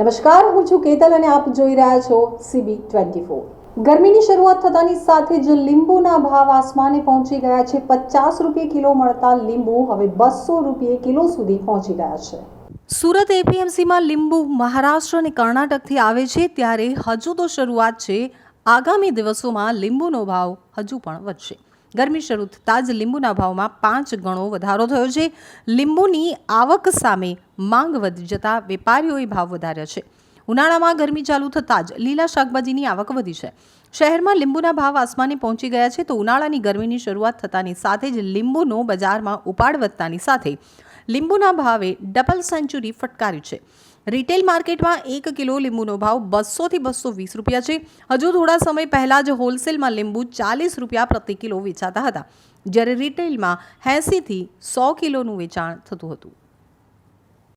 નમસ્કાર, હું છું કેતલ અને આપ જોઈ રહ્યા છો સીબી ટ્વેન્ટી ફોર ગરમીની શરૂઆત થતાની સાથે જ લીંબુના ભાવ આસમાને પહોંચી ગયા છે. પચાસ રૂપિયે કિલો મળતા લીંબુ હવે બસો રૂપિયે કિલો સુધી પહોંચી ગયા છે. સુરત એપીએમસીમાં લીંબુ મહારાષ્ટ્ર અને કર્ણાટકથી આવે છે ત્યારે હજુ તો શરૂઆત છે. આગામી દિવસોમાં લીંબુનો ભાવ હજુ પણ વધશે. ગરમી શરૂ થતાં જ લીંબુના ભાવમાં પાંચ ગણો વધારો થયો છે. લીંબુની આવક સામે માંગ વધી જતાં વેપારીઓએ ભાવ વધાર્યા છે. ઉનાળામાં ગરમી ચાલુ થતાં જ લીલા શાકભાજીની આવક વધી છે. શહેરમાં લીંબુના ભાવ આસમાને પહોંચી ગયા છે તો ઉનાળાની ગરમીની શરૂઆત થતાની સાથે જ લીંબુનો બજારમાં ઉપાડ વધતાની સાથે લીંબુના ભાવે ડબલ સેન્ચુરી ફટકારી છે. રિટેલ માર્કેટમાં એક કિલો લીંબુનો ભાવ બસોથી બસો વીસ રૂપિયા છે. હજુ થોડા સમય પહેલાં જ હોલસેલમાં લીંબુ ચાલીસ રૂપિયા પ્રતિ કિલો વેચાતા હતા. જ્યારે રિટેલમાં એંસીથી સો કિલોનું વેચાણ થતું હતું.